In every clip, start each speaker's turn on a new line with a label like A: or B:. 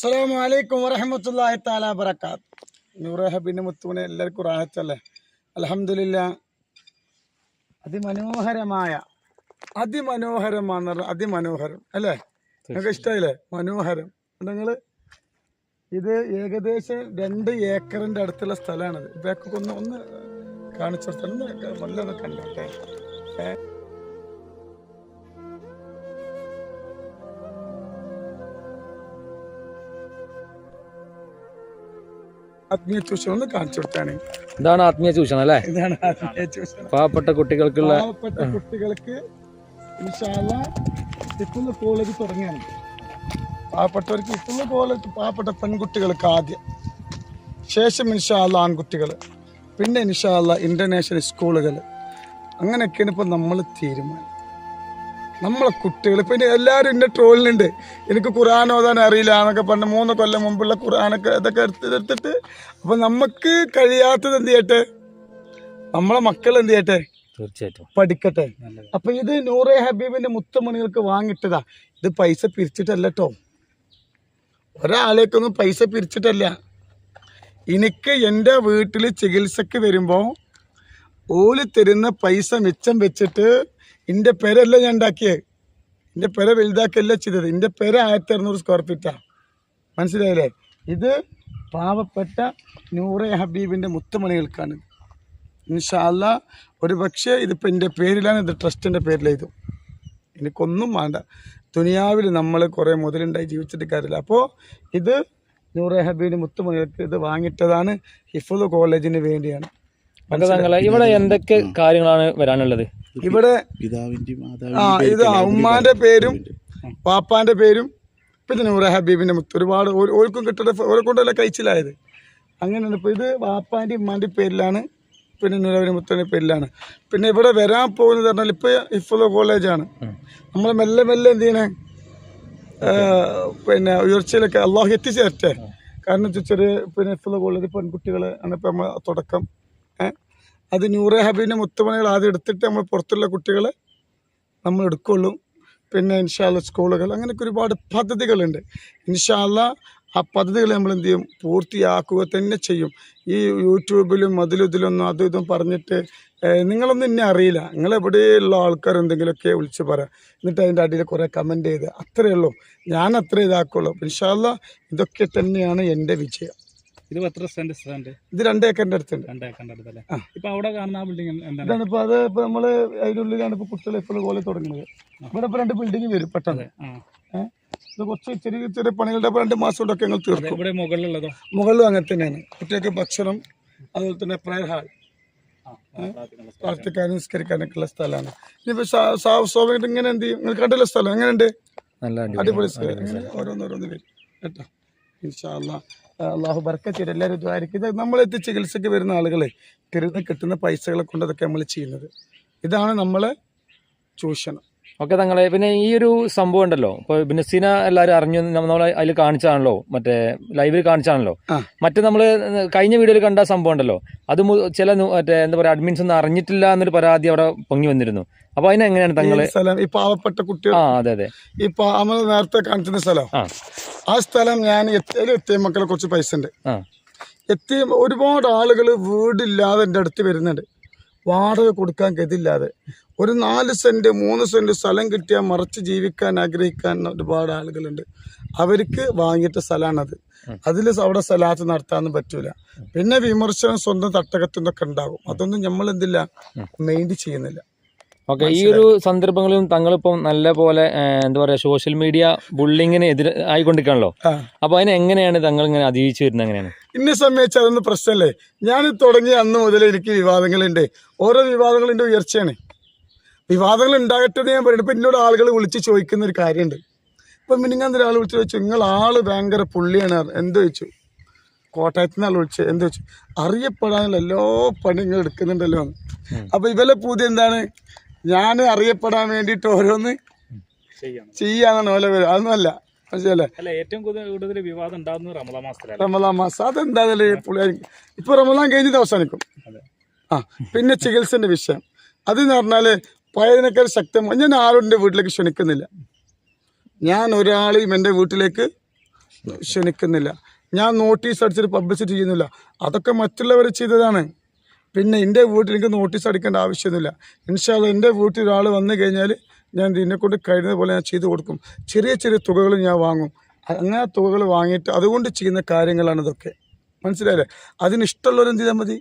A: അസ്സലാമു അലൈക്കും വറഹമത്തല്ലാഹി താല ബറക്കാത്ത് നൂറെ ഹബീന്റെ മുത്തുവിനെ എല്ലാവർക്കും റാഹത്തല്ലേ അലഹമില്ല അതിമനോഹരമായ അതിമനോഹരമാന്ന് പറഞ്ഞാൽ അതിമനോഹരം അല്ലേ? നിങ്ങൾക്ക് ഇഷ്ടമായില്ലേ മനോഹരം. നിങ്ങൾ ഇത് ഏകദേശം രണ്ട് ഏക്കറിന്റെ അടുത്തുള്ള സ്ഥലമാണിത്. ഇപ്പം ഒന്ന് ഒന്ന് കാണിച്ചു കൊടുത്താൽ ഒന്ന് വല്ലതൊക്കെ ആത്മീയ ചൂഷണം ഒന്ന് കാണിച്ചു കൊടുത്താണ്.
B: ഇതാണ് ആത്മീയ ചൂഷണം അല്ലേ?
A: ഇതാണ് ആത്മീയ ചൂഷണം.
B: പാവപ്പെട്ട കുട്ടികൾക്കുള്ള
A: പാവപ്പെട്ട കുട്ടികൾക്ക് ഇപ്പോഴുള്ള കോളേജ് തുടങ്ങിയാണ്. പാവപ്പെട്ടവർക്ക് ഇപ്പോഴുള്ള കോളേജ് പാവപ്പെട്ട പെൺകുട്ടികൾക്ക് ആദ്യം. ശേഷം ഇൻഷാല്ല ആൺകുട്ടികൾ. പിന്നെ ഇൻഷാല്ല ഇന്റർനാഷണൽ സ്കൂളുകൾ. അങ്ങനെയൊക്കെയാണ് ഇപ്പോൾ നമ്മൾ തീരുമാനം. നമ്മളെ കുട്ടികൾ. പിന്നെ എല്ലാവരും എന്റെ ട്രോളിലുണ്ട് എനിക്ക് ഖുർആൻ ഓതാൻ അറിയില്ല എന്നൊക്കെ പറഞ്ഞ് മൂന്ന് കൊല്ലം മുമ്പുള്ള ഖുർആനൊക്കെ ഇതൊക്കെ എടുത്ത് എടുത്തിട്ട് അപ്പം നമുക്ക് കഴിയാത്തത് എന്ത് ചെയ്യട്ടെ? നമ്മളെ മക്കൾ എന്ത് ചെയ്യട്ടെ?
B: തീർച്ചയായിട്ടും.
A: പഠിക്കട്ടെ. അപ്പൊ ഇത് നൂറെ ഹബീബിന്റെ മുത്തമണികൾക്ക് വാങ്ങിട്ടതാ. ഇത് പൈസ പിരിച്ചിട്ടല്ല കേട്ടോ ഒരാളേക്കൊന്നും പൈസ പിരിച്ചിട്ടല്ല. എനിക്ക് എന്റെ വീട്ടിൽ ചികിത്സക്ക് വരുമ്പോൾ ഓൽ തരുന്ന പൈസ മിച്ചം വെച്ചിട്ട് എന്റെ പേരല്ല ഞാൻ ഉണ്ടാക്കിയത് എന്റെ പെര വലുതാക്കല്ല ചെയ്തത്. എന്റെ പെര ആയിരത്തി അറുന്നൂറ് സ്ക്വയർ ഫീറ്റാ മനസ്സിലായില്ലേ? ഇത് പാവപ്പെട്ട നൂറെ ഹബീബിന്റെ മുത്തുമണികൾക്കാണ്. ഇൻഷാല്ല ഒരു പക്ഷേ ഇതിപ്പോൾ എന്റെ പേരിലാണ് ഇത് ട്രസ്റ്റിന്റെ പേരിലെഴുതും എനിക്കൊന്നും വേണ്ട. ദുനിയാവിൽ നമ്മൾ കുറേ മുതലുണ്ടായി ജീവിച്ചിട്ട് കാര്യമില്ല. അപ്പോൾ ഇത് നൂറെ ഹബീബിന് മുത്തുമണികൾക്ക് ഇത് വാങ്ങിയിട്ടതാണ് ഹിഫുദ് കോളേജിന് വേണ്ടിയാണ്.
B: ഇവിടെ എന്തൊക്കെ കാര്യങ്ങളാണ് വരാനുള്ളത്?
A: ഇവിടെ ആ ഇത് ഉമ്മാന്റെ പേരും പാപ്പാന്റെ പേരും പിന്നെ നൂറ ഹബീബിന്റെ മുത്ത് ഒരുപാട് ഓൾക്കും ഓർക്കും കിട്ടുന്ന ഓരെ കൊണ്ടല്ല കഴിച്ചിലായത് അങ്ങനെയാണ് ഇപ്പോൾ ഇത് വാപ്പാന്റെ ഉമ്മാന്റെ പേരിലാണ് പിന്നെ നൂറാബിന്റെ മുത്തന്റെ പേരിലാണ്. പിന്നെ ഇവിടെ വരാൻ പോകുന്നത് പറഞ്ഞാൽ ഇപ്പോൾ ഇഫുള്ള കോളേജാണ്. നമ്മൾ മെല്ലെ മെല്ലെ എന്ത് ചെയ്യണേ? പിന്നെ ഉയർച്ചയിലൊക്കെ അള്ളാഹു എത്തിച്ചേരട്ടെ. കാരണം ചെറിയ പിന്നെ ഇഫുള്ള കോളേജ് പെൺകുട്ടികൾ ആണ് ഇപ്പം നമ്മൾ തുടക്കം. ഏഹ് അത് നൂറെ ഹബീബിന്റെ മുത്തുമണികൾ ആദ്യം എടുത്തിട്ട് നമ്മൾ പുറത്തുള്ള കുട്ടികളെ നമ്മൾ എടുക്കുള്ളൂ. പിന്നെ ഇൻഷാല്ല സ്കൂളുകൾ അങ്ങനെയൊക്കെ ഒരുപാട് പദ്ധതികളുണ്ട്. ഇൻഷാല്ല ആ പദ്ധതികൾ നമ്മൾ എന്ത് ചെയ്യും? പൂർത്തിയാക്കുക തന്നെ ചെയ്യും. ഈ യൂട്യൂബിലും അതിലും ഇതിലൊന്നും അതും ഇതും പറഞ്ഞിട്ട് നിങ്ങളൊന്നും എന്നെ അറിയില്ല. നിങ്ങളെവിടെയുള്ള ആൾക്കാർ എന്തെങ്കിലുമൊക്കെ വിളിച്ച് പറയാം എന്നിട്ട് അതിന്റെ അടിയിൽ കുറേ കമന്റ് ചെയ്ത് അത്രയേ ഉള്ളൂ. ഞാൻ അത്രേ ഇതാക്കുള്ളൂ. ഇൻഷാല്ല ഇതൊക്കെ തന്നെയാണ് എന്റെ വിജയം.
C: ഇത് എത്ര സെന്റ് സ്ഥലമുണ്ട്
A: ഇത് രണ്ട് ഏക്കറിന്റെ അടുത്തുണ്ട്.
C: രണ്ടേക്കറിന്റെ അടുത്തല്ലേ?
A: ആ.
C: ഇപ്പൊ അവിടെ കാണുന്ന ആ ബിൽഡിംഗ് എന്താണ്?
A: ഇതാണ് ഇപ്പോൾ അത് ഇപ്പോൾ നമ്മൾ അതിനുള്ളിലാണ് ഇപ്പൊ കുട്ടികൾ ഇപ്പോൾ കോളേജ് തുടങ്ങുന്നത്. ഇവിടെ ഇപ്പൊ രണ്ട് ബിൽഡിംഗ് വരും പെട്ടെന്ന്. ഇത് കുറച്ച് ചെറിയ ചെറിയ പണികളുടെ രണ്ട് മാസം കൊണ്ടൊക്കെ ഞങ്ങൾ തീർക്കും.
C: ഇവിടെ മുകളിലുള്ളതോ?
A: മുകളിലും അങ്ങനെ തന്നെയാണ്. കുട്ടികൾക്ക് ഭക്ഷണം അതുപോലെ തന്നെ പ്രയർ ഹാൾ. പ്രാർത്ഥിക്കാനും നിസ്കരിക്കാനൊക്കെ ഉള്ള സ്ഥലമാണ്. ഇനിയിപ്പോ സ്വാഭാവികമായിട്ട് ഇങ്ങനെ എന്ത് ചെയ്യും? നിങ്ങൾ കണ്ടുള്ള സ്ഥലം? എങ്ങനെയുണ്ട്?
B: നല്ല
A: അടിപൊളി സ്ഥലം. ഓരോന്നോരോന്ന് വരും. കേട്ടോ? ഇൻഷാല്ല അള്ളാഹു ബർക്കത്തിട്ട് എല്ലാവരും ദ്വാരിക്കും ഇത് നമ്മളെത്തി ചികിത്സയ്ക്ക് വരുന്ന ആളുകളെ കരുതുന്ന കിട്ടുന്ന പൈസകളെ കൊണ്ട് അതൊക്കെ നമ്മൾ ചെയ്യുന്നത്. ഇതാണ് നമ്മൾ ചൂഷണം.
B: ഓക്കെ തങ്ങളെ പിന്നെ ഈ ഒരു സംഭവം ഉണ്ടല്ലോ. ഇപ്പൊ ബിനസീന എല്ലാവരും അറിഞ്ഞു നമ്മൾ അതിൽ കാണിച്ചാണല്ലോ മറ്റേ ലൈവിൽ കാണിച്ചാണല്ലോ. മറ്റേ നമ്മൾ കഴിഞ്ഞ വീഡിയോയിൽ കണ്ട സംഭവം ഉണ്ടല്ലോ. അത് ചില മറ്റേ എന്താ പറയാ അഡ്മിൻസ് ഒന്നും അറിഞ്ഞിട്ടില്ല എന്നൊരു പരാതി അവിടെ പൊങ്ങി വന്നിരുന്നു. അപ്പൊ അതിനെങ്ങനെയാണ്
A: എങ്ങനെയാണ്
B: തങ്ങൾ?
A: സ്ഥലം ഈ പാവപ്പെട്ട കുട്ടികൾ
B: ആ അതെ അതെ.
A: ഇപ്പൊ നമ്മൾ നേരത്തെ കാണിച്ചിരുന്ന സ്ഥലം.
B: ആ.
A: സ്ഥലം ഞാൻ എത്തിയ മക്കളെ കുറച്ച് പൈസ ഉണ്ട്. എത്തിയ ഒരുപാട് ആളുകൾ വീടില്ലാതെ എന്റെ അടുത്ത് വരുന്നുണ്ട്. വാടക കൊടുക്കാൻ ഗതില്ലാതെ ഒരു നാല് സെന്റ് മൂന്ന് സെന്റ് സ്ഥലം കിട്ടിയാൽ മറച്ച് ജീവിക്കാൻ ആഗ്രഹിക്കാൻ ഒരുപാട് ആളുകളുണ്ട്. അവർക്ക് വാങ്ങിയിട്ട സ്ഥലമാണത്. അതിൽ അവിടെ സ്ഥലത്ത് നടത്താനൊന്നും പറ്റൂല. പിന്നെ വിമർശനം സ്വന്തം തട്ടകത്തിനൊക്കെ ഉണ്ടാകും. അതൊന്നും നമ്മൾ എന്തില്ല മെയിന്റ് ചെയ്യുന്നില്ല.
B: ഓക്കെ ഈ ഒരു സന്ദർഭങ്ങളിലും തങ്ങളിപ്പം നല്ല പോലെ എന്താ പറയാ സോഷ്യൽ മീഡിയ ബുള്ളിങ്ങിന് എതിരെ ആയിക്കൊണ്ടിരിക്കണല്ലോ അപ്പൊ അതിനെ എങ്ങനെയാണ് തങ്ങൾ ഇങ്ങനെ അതിജീവിച്ചു വരുന്നത് എങ്ങനെയാണ്?
A: ഇന്നെ സംബന്ധിച്ച് അതൊന്നും പ്രശ്നമല്ലേ. ഞാൻ തുടങ്ങി അന്ന് മുതൽ എനിക്ക് വിവാദങ്ങളുണ്ട്. ഓരോ വിവാദങ്ങളുടെ ഉയർച്ചയാണ്. വിവാദങ്ങൾ ഉണ്ടാകട്ടെ എന്ന് ഞാൻ പറയുന്നത് ഇപ്പം എന്നോട് ആളുകൾ വിളിച്ച് ചോദിക്കുന്ന ഒരു കാര്യമുണ്ട്. ഇപ്പം മിനിങ്ങാന്തര ഒരാൾ വിളിച്ച് ചോദിച്ചു നിങ്ങൾ ആൾ ഭയങ്കര പുള്ളിയാണ്. എന്ത് ചോദിച്ചു? കോട്ടയത്ത് നിന്ന് ആൾ വിളിച്ചു എന്ത് ചോദിച്ചു? അറിയപ്പെടാനുള്ള എല്ലാ പണികൾ എടുക്കുന്നുണ്ടല്ലോ. അപ്പോൾ അപ്പം ഇവലെ പൂതി എന്താണ്? ഞാൻ അറിയപ്പെടാൻ വേണ്ടിയിട്ട് ഓരോന്ന് ചെയ്യാന്നാണ് ഓല പേര്. അതൊന്നുമല്ല മനസ്സിലല്ലേ
C: ഏറ്റവും കൂടുതൽ വിവാദം ഉണ്ടാകുന്നത് റമദാൻ മാസത്തിലല്ലേ?
A: റമലാൻ മാസം. അതെന്തായാലും റമലാൻ കഴിഞ്ഞിട്ട് അവസാനിക്കും.
C: അതെ.
A: ആ പിന്നെ ചികിത്സന്റെ വിഷയം. അതെന്ന് പറഞ്ഞാൽ പഴയതിനേക്കാൾ ശക്തമായി ഞാൻ ആരും എന്റെ വീട്ടിലേക്ക് ക്ഷണിക്കുന്നില്ല. ഞാൻ ഒരാളെയും എന്റെ വീട്ടിലേക്ക് ക്ഷണിക്കുന്നില്ല. ഞാൻ നോട്ടീസ് അടിച്ചിട്ട് പബ്ലിസിറ്റി ചെയ്യുന്നില്ല. അതൊക്കെ മറ്റുള്ളവർ ചെയ്തതാണ്. പിന്നെ എന്റെ വീട്ടിൽ എനിക്ക് നോട്ടീസ് അടിക്കേണ്ട ആവശ്യമൊന്നുമില്ല. ഇൻഷാല്ല എന്റെ വീട്ടിൽ ഒരാൾ വന്നു കഴിഞ്ഞാൽ ഞാൻ ഇതിനെ കൊണ്ട് കഴിയുന്നത് പോലെ ഞാൻ ചെയ്തു കൊടുക്കും. ചെറിയ ചെറിയ തുകകൾ ഞാൻ വാങ്ങും. അങ്ങനെ തുകകൾ വാങ്ങിയിട്ട് അതുകൊണ്ട് ചെയ്യുന്ന കാര്യങ്ങളാണ് ഇതൊക്കെ. മനസ്സിലായില്ലേ? അതിന് ഇഷ്ടമുള്ളവർ എന്ത് ചെയ്താൽ മതി?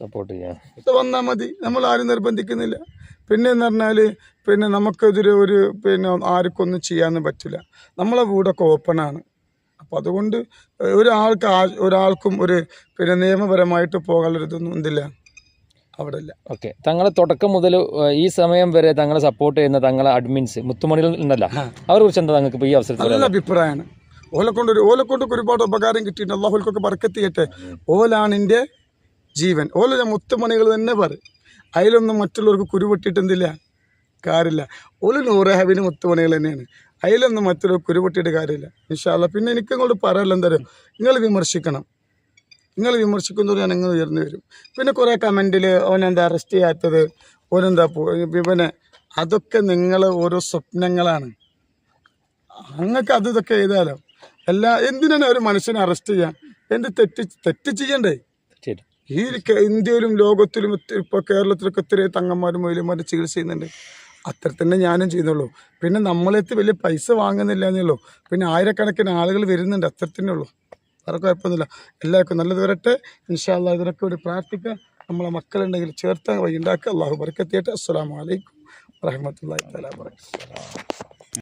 B: സപ്പോർട്ട് ചെയ്യാം.
A: ഇത് വന്നാൽ മതി. നമ്മൾ ആരും നിർബന്ധിക്കുന്നില്ല. പിന്നെ എന്ന് പറഞ്ഞാൽ പിന്നെ നമുക്കെതിരെ ഒരു പിന്നെ ആർക്കൊന്നും ചെയ്യാനൊന്നും പറ്റില്ല. നമ്മളെ വീടൊക്കെ ഓപ്പണാണ് അപ്പം അതുകൊണ്ട് ഒരാൾക്ക് ഒരാൾക്കും ഒരു പിന്നെ നിയമപരമായിട്ട് പോകാനുള്ളൊരിതൊന്നും എന്തില്ല. അവിടെ ഇല്ല
B: ഓക്കെ. തങ്ങളെ തുടക്കം മുതൽ ഈ സമയം വരെ തങ്ങളെ സപ്പോർട്ട് ചെയ്യുന്ന തങ്ങളെ അഡ്മിൻസ് മുത്തുമണികൾ ഉണ്ടല്ലോ അവരെ കുറിച്ച് എന്താ നിങ്ങൾക്ക് ഈ അവസരത്തിൽ
A: നല്ല അഭിപ്രായമാണ് ഓലെ കൊണ്ട് ഒരു ഓലെ കൊണ്ട് ഒരുപാട് ഉപകാരം കിട്ടിയിട്ടുണ്ട്. അള്ളാഹുൽക്കൊക്കെ ബർക്കത്ത് ചെയ്യട്ടെ ഓലാണ് എന്റെ ജീവൻ. ഓല ഞാൻ മുത്തുമണികൾ തന്നെ പറ അതിലൊന്നും മറ്റുള്ളവർക്ക് കുരുപൊട്ടിയിട്ട് എന്തില്ല? കാര്യമില്ല. ഓല നൂറഹാബിന് ഹബിന് മുത്തുമണികൾ തന്നെയാണ്. അതിലൊന്നും മറ്റുള്ളവർ കുരുപൊട്ടിയിട്ട് കാര്യമില്ല. ഇൻഷാല്ല പിന്നെ എനിക്ക് ഇങ്ങോട്ട് പറയാനുള്ള എന്താ പറയുക നിങ്ങൾ വിമർശിക്കണം. നിങ്ങൾ വിമർശിക്കുന്നതോട് ഞാൻ നിങ്ങൾ ഉയർന്നു വരും? പിന്നെ കുറേ കമന്റിൽ ഓനെന്താ അറസ്റ്റ് ചെയ്യാത്തത്? ഓനെന്താ പിന്നെ അതൊക്കെ നിങ്ങൾ ഓരോ സ്വപ്നങ്ങളാണ്. അങ്ങക്ക് അത് ഇതൊക്കെ എഴുതാലോ? എല്ലാ എന്തിനാണ് ഒരു മനുഷ്യനെ അറസ്റ്റ് ചെയ്യാൻ? എന്ത് തെറ്റ് തെറ്റ് ചെയ്യണ്ടേ? ഈ ഇന്ത്യയിലും ലോകത്തിലും ഇപ്പൊ ഇപ്പോൾ കേരളത്തിലൊക്കെ ഒത്തിരി തങ്ങന്മാരും മൊയിലുമാരും ചികിത്സ ചെയ്യുന്നുണ്ട്. അത്ര തന്നെ ഞാനും ചെയ്യുന്നുള്ളൂ. പിന്നെ നമ്മളെത്തി വലിയ പൈസ വാങ്ങുന്നില്ല എന്നുള്ളൂ. പിന്നെ ആയിരക്കണക്കിന് ആളുകൾ വരുന്നുണ്ട് അത്ര തന്നെ ഉള്ളൂ. വേറെ കുഴപ്പമൊന്നുമില്ല. എല്ലാവർക്കും നല്ലത് വരട്ടെ. ഇൻഷാല്ല ഇതിനൊക്കെ ഒരു പ്രാർത്ഥിക്കുക. നമ്മളെ മക്കളുണ്ടെങ്കിൽ ചേർത്ത് വഴി ഉണ്ടാക്കുക. അള്ളാഹു വരക്കെത്തിയിട്ട് അസ്സാം വലൈക്കും വറഹമത്തല്ലാ തല